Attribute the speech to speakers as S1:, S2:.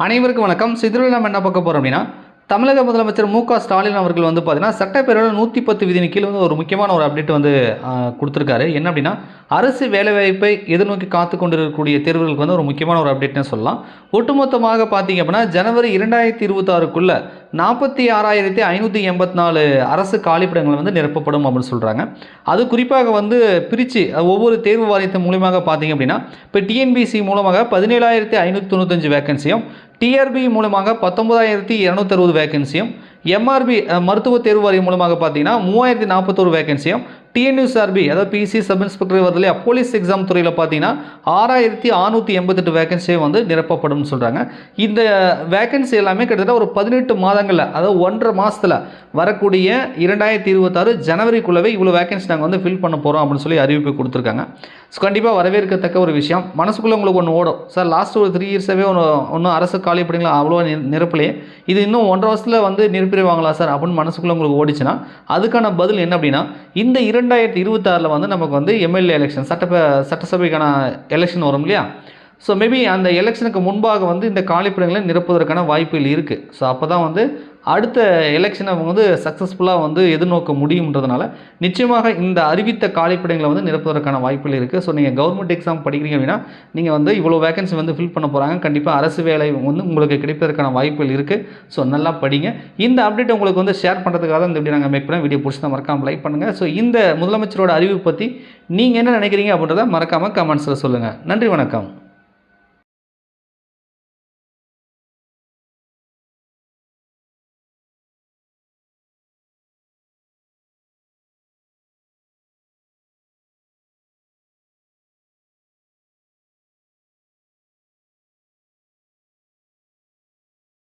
S1: அனைவருக்கும் வணக்கம். சிதறில் நம்ம என்ன பார்க்க போகிறோம் அப்படின்னா தமிழக முதலமைச்சர் மு க ஸ்டாலின் அவர்கள் வந்து பார்த்தீங்கன்னா சட்டப்பேரவையில் நூற்றி பத்து விதியின் கீழ் வந்து ஒரு முக்கியமான ஒரு அப்டேட் வந்து கொடுத்துருக்காரு. என்ன அப்படின்னா அரசு வேலைவாய்ப்பை எதிர்நோக்கி காத்து கொண்டிருக்கக்கூடிய தேர்வுகளுக்கு வந்து ஒரு முக்கியமான ஒரு அப்டேட்னு சொல்லலாம். ஒட்டுமொத்தமாக பார்த்தீங்க அப்படின்னா ஜனவரி இரண்டாயிரத்தி இருபத்தாறுக்குள்ளே நாற்பத்தி ஆறாயிரத்தி ஐநூற்றி எண்பத்தி நாலு அரசு காலிப்பிடங்கள் வந்து நிரப்பப்படும் அப்படின்னு சொல்கிறாங்க அது குறிப்பாக வந்து பிரித்து ஒவ்வொரு தேர்வு வாரியத்தின் மூலியமாக பார்த்தீங்க அப்படின்னா இப்போ டிஎன்பிசி மூலமாக பதினேழாயிரத்தி ஐநூற்றி தொண்ணூத்தஞ்சு வேகன்சியும் டிஆர்பி மூலமாக பத்தொன்பதாயிரத்தி இரநூத்தறுபது வேகன்சியும் எம்ஆர்பி மருத்துவ தேர்வு வாரியம் மூலமாக பார்த்தீங்கன்னா மூவாயிரத்தி நாற்பத்தோரு வேகன்சியும் டிஎன்யூஎஸ்ஆர்பி அதாவது பிசி சப் இன்ஸ்பெக்டர் வருது இல்லையா போலீஸ் எக்ஸாம் துறையில் பார்த்தீங்கன்னா ஆறாயிரத்தி அறுநூற்றி எண்பத்தெட்டு வேகன்சியை வந்து நிரப்பப்படும் சொல்கிறாங்க இந்த வேகன்சி எல்லாமே கிட்டத்தட்ட ஒரு பதினெட்டு மாதங்களில் அதாவது ஒன்றரை மாதத்தில் வரக்கூடிய இரண்டாயிரத்தி இருபத்தாறு ஜனவரிக்குள்ளவே இவ்வளோ வேகன்சி நாங்கள் வந்து ஃபில் பண்ண போகிறோம் அப்படின்னு சொல்லி அறிவிப்பு கொடுத்துருக்காங்க. ஸோ கண்டிப்பாக வரவேற்கத்தக்க ஒரு விஷயம். மனசுக்குள்ளே உங்களுக்கு ஒன்று ஓடும். சார் லாஸ்ட் ஒரு த்ரீ இயர்ஸாகவே ஒன்று ஒன்றும் அரசு காலி படிங்களா அவ்வளோ நி- நிரப்பலையே. இது இன்னும் ஒன்றரை வருஷத்தில் வந்து நிரப்பிடுவாங்களா சார் அப்படின்னு மனசுக்குள்ளே உங்களுக்கு ஓடிச்சுன்னா அதுக்கான பதில் என்ன அப்படின்னா இந்த இரண்டாயிரத்தி இருபத்தாறில் வந்து நமக்கு வந்து எம்எல்ஏ எலெக்ஷன் சட்டப்ப சட்டசபைக்கான எலெக்ஷன் வரும் இல்லையா? ஸோ மேபி அந்த எலெக்ஷனுக்கு முன்பாக வந்து இந்த காலிப்பிடங்களை நிரப்புவதற்கான வாய்ப்புகள் இருக்குது ஸோ அப்போ தான் வந்து அடுத்த எலெக்ஷனை அவங்க வந்து சக்ஸஸ்ஃபுல்லாக வந்து எதிர்நோக்க முடியுன்றதுனால நிச்சயமாக இந்த அறிவித்த காலிப்பிடங்களை வந்து நிரப்புவதற்கான வாய்ப்புகள் இருக்குது ஸோ நீங்கள் கவர்மெண்ட் எக்ஸாம் படிக்கிறீங்க அப்படின்னா நீங்கள் வந்து இவ்வளோ வேகன்சி வந்து ஃபில் பண்ண போகிறாங்க கண்டிப்பாக அரசு வேலை வந்து உங்களுக்கு கிடைப்பதற்கான வாய்ப்புகள் இருக்குது ஸோ நல்லா படிங்க. இந்த அப்டேட் உங்களுக்கு வந்து ஷேர் பண்ணுறதுக்காக தான் இந்த வீடியோ நாங்கள் மேக் பண்ண வீடியோ பிடிச்சி மறக்காமல் லைக் பண்ணுங்கள் ஸோ இந்த முதலமைச்சரோட அறிவு பற்றி நீங்கள் என்ன நினைக்கிறீங்க அப்படின்றத மறக்காமல் கமெண்ட்ஸில் சொல்லுங்கள் நன்றி வணக்கம்.